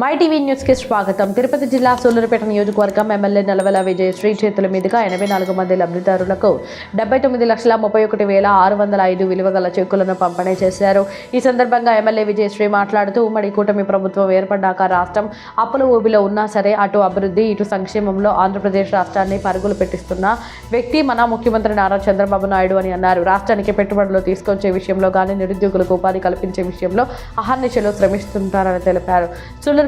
My TV న్యూస్కి స్వాగతం. తిరుపతి జిల్లా సూలూరుపేట నియోజకవర్గం ఎమ్మెల్యే నలవల విజయశ్రీ చేతుల మీదుగా ఎనభై నాలుగు మంది లబ్ధిదారులకు డెబ్బై తొమ్మిది లక్షల ముప్పై ఒకటి వేల ఆరు వందల ఐదు విలువ గల చెక్కులను పంపిణీ చేశారు. ఈ సందర్భంగా ఎమ్మెల్యే విజయశ్రీ మాట్లాడుతూ ఉమ్మడి కూటమి ప్రభుత్వం ఏర్పడ్డాక రాష్ట్రం అప్పుల ఊబిలో ఉన్నా సరే అటు అభివృద్ధి ఇటు సంక్షేమంలో ఆంధ్రప్రదేశ్ రాష్ట్రాన్ని పరుగులు పెట్టిస్తున్న వ్యక్తి మన ముఖ్యమంత్రి నారా చంద్రబాబు నాయుడు అని అన్నారు. రాష్ట్రానికి పెట్టుబడులు తీసుకొచ్చే విషయంలో కానీ నిరుద్యోగులకు ఉపాధి కల్పించే విషయంలో అహర్నిశలు శ్రమిస్తుంటారని తెలిపారు.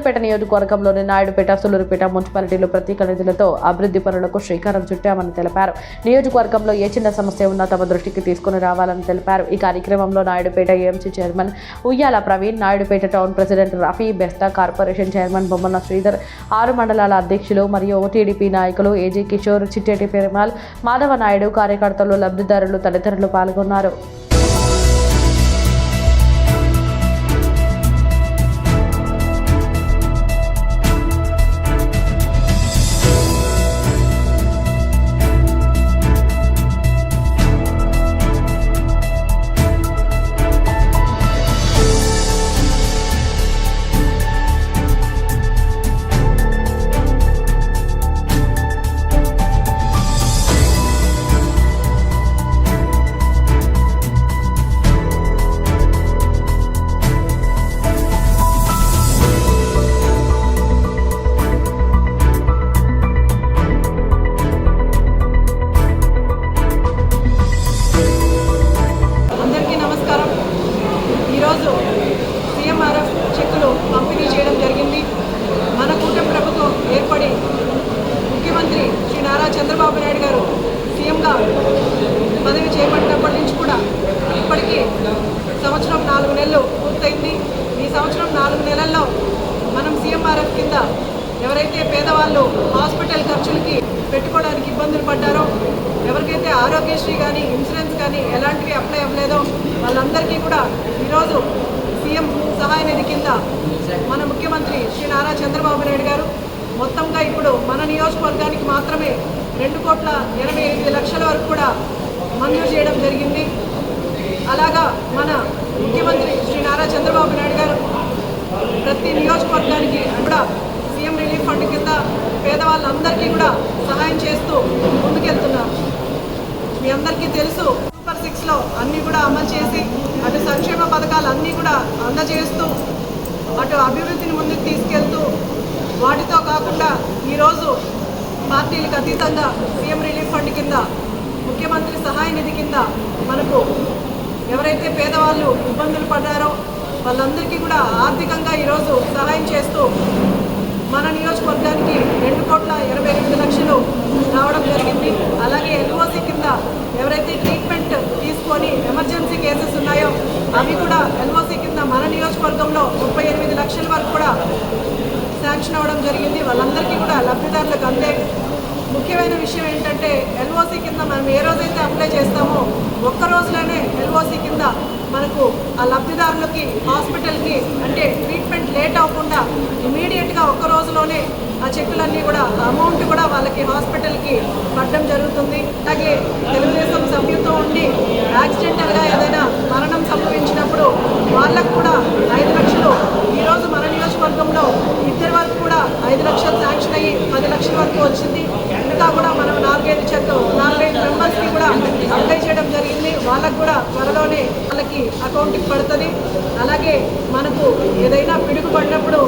సూలూరుపేట నియోజకవర్గంలోని నాయుడుపేట సూలూరుపేట మున్సిపాలిటీలు ప్రత్యేక నిధులతో అభివృద్ధి పనులకు శ్రీకారం చుట్టామని తెలిపారు. నియోజకవర్గంలో ఏ చిన్న సమస్య ఉన్నా తమ దృష్టికి తీసుకుని రావాలని తెలిపారు. ఈ కార్యక్రమంలో Naidupeta AMC chairman Uyyala Praveen Naidupeta town president Rafi Besta corporation chairman Bommana Sridhar ఆరు మండలాల అధ్యక్షులు మరియు టీడీపీ నాయకులు ఏజీ కిషోర్ చిట్టేటి పెరుమాల్ మాధవ నాయుడు కార్యకర్తలు లబ్ధిదారులు తదితరులు పాల్గొన్నారు. చంద్రబాబు నాయుడు గారు సీఎంగా పదవి చేపట్టినప్పటి నుంచి కూడా ఇప్పటికీ సంవత్సరం నాలుగు నెలలు పూర్తయింది. ఈ సంవత్సరం నాలుగు నెలల్లో మనం సీఎంఆర్ఎఫ్ కింద ఎవరైతే పేదవాళ్ళు హాస్పిటల్ ఖర్చులకి పెట్టుకోవడానికి ఇబ్బందులు పడ్డారో ఎవరికైతే ఆరోగ్యశ్రీ కానీ ఇన్సూరెన్స్ కానీ ఎలాంటివి అప్లై అవ్వలేదో వాళ్ళందరికీ కూడా ఈరోజు సీఎం సహాయ నిధి కింద మన ముఖ్యమంత్రి శ్రీ నారా చంద్రబాబు నాయుడు గారు మొత్తంగా ఇప్పుడు మన నియోజకవర్గానికి మాత్రమే రెండు కోట్ల ఎనభై ఎనిమిది లక్షల వరకు కూడా మంజూరు చేయడం జరిగింది. అలాగా మన ముఖ్యమంత్రి శ్రీ నారా చంద్రబాబు నాయుడు గారు ప్రతి నియోజకవర్గానికి కూడా సీఎం రిలీఫ్ ఫండ్ కింద పేదవాళ్ళందరికీ కూడా సహాయం చేస్తూ ముందుకెళ్తున్నారు. మీ అందరికీ తెలుసు సూపర్ సిక్స్లో అన్నీ కూడా అమలు చేసి అటు సంక్షేమ పథకాలు అన్నీ కూడా అందజేస్తూ అటు అభివృద్ధిని ముందుకు తీసుకెళ్తూ వాటితో కాకుండా అతీతంగా సీఎం రిలీఫ్ ఫండ్ కింద ముఖ్యమంత్రి సహాయ నిధి కింద మనకు ఎవరైతే పేదవాళ్ళు ఇబ్బందులు పడ్డారో వాళ్ళందరికీ కూడా ఆర్థికంగా ఈరోజు సహాయం చేస్తూ మన నియోజకవర్గానికి రెండు కోట్ల ఇరవై ఎనిమిది లక్షలు రావడం జరిగింది. అలాగే ఎల్ఓసి కింద ఎవరైతే ట్రీట్మెంట్ తీసుకొని ఎమర్జెన్సీ కేసెస్ ఉన్నాయో అవి కూడా ఎల్ఓసి కింద మన నియోజకవర్గంలో ముప్పై ఎనిమిది లక్షల వరకు కూడా శాంక్షన్ అవ్వడం జరిగింది. వాళ్ళందరికీ కూడా లబ్ధిదారులకు అందే ముఖ్యమైన విషయం ఏంటంటే ఎల్ఓసి కింద మనం ఏ రోజైతే అప్లై చేస్తామో ఒక్క రోజులోనే ఎల్ఓసి కింద మనకు ఆ లబ్ధిదారులకి హాస్పిటల్కి అంటే ట్రీట్మెంట్ లేట్ అవ్వకుండా ఇమీడియట్గా ఒక్క రోజులోనే ఆ చెక్కులన్నీ కూడా అమౌంట్ కూడా వాళ్ళకి హాస్పిటల్కి పడడం జరుగుతుంది. అలాగే తెలుగుదేశం సభ్యులతో ఉండి యాక్సిడెంటల్గా ఏదైనా మరణం సంభవించినప్పుడు వాళ్ళకు కూడా ఐదు లక్షలు. ఈరోజు మన నియోజకవర్గంలో ఇద్దరి వరకు కూడా ఐదు లక్షలు శాంక్షన్ అయ్యి పది లక్షల వరకు వచ్చింది ఇంకా కూడా మనం నాలుగైదు చెట్లు నాలుగైదు మెంబర్స్కి కూడా అప్లై చేయడం జరిగింది వాళ్ళకు కూడా త్వరలోనే వాళ్ళకి అకౌంట్కి పడుతుంది. అలాగే మనకు ఏదైనా పిడుగు పడినప్పుడు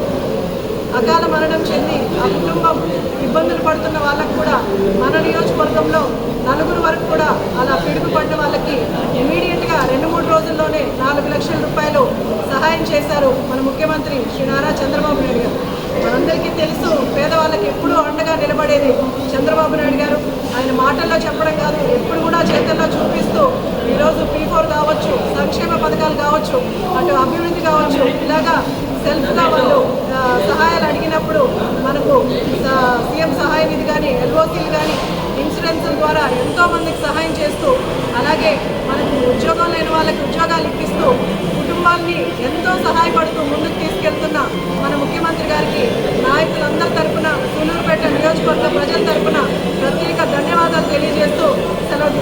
అకాల మరణం చెంది ఆ కుటుంబం ఇబ్బందులు పడుతున్న వాళ్ళకు కూడా మన నియోజకవర్గంలో నలుగురు వరకు కూడా అలా పిడుగు పడిన వాళ్ళకి ఇమీడియట్గా రెండు మూడు రోజుల్లోనే నాలుగు లక్షల రూపాయలు సహాయం చేశారు మన ముఖ్యమంత్రి శ్రీ నారా చంద్రబాబు నాయుడు గారు. మనందరికీ తెలుసు పేదవాళ్ళకి ఎప్పుడూ అండగా నిలబడేది చంద్రబాబు నాయుడు గారు. ఆయన మాటల్లో చెప్పడం కాదు ఎప్పుడు కూడా చేతల్లో చూపిస్తూ ఈరోజు పీ ఫోర్ కావచ్చు సంక్షేమ పథకాలు కావచ్చు అటు అభివృద్ధి కావచ్చు ఇలాగా సెల్ఫ్గా వాళ్ళు సహాయాలు అడిగినప్పుడు మనకు సీఎం సహాయ నిధి కానీ ఎల్ఓసీలు కానీ ఇన్సూరెన్స్ ద్వారా ఎంతో మందికి సహాయం చేస్తూ అలాగే మనకు ఉద్యోగం లేని వాళ్ళకి ఉద్యోగాలు ఇప్పిస్తూ కుటుంబాన్ని ఎంతో సహాయపడుతూ ముందుకు తీసుకెళ్తున్న మన ముఖ్యమంత్రి గారికి నాయకులందరి తరపున సూలూరుపేట నియోజకవర్గ ప్రజల తరపున ప్రత్యేక ధన్యవాదాలు తెలియజేస్తూ సెలవు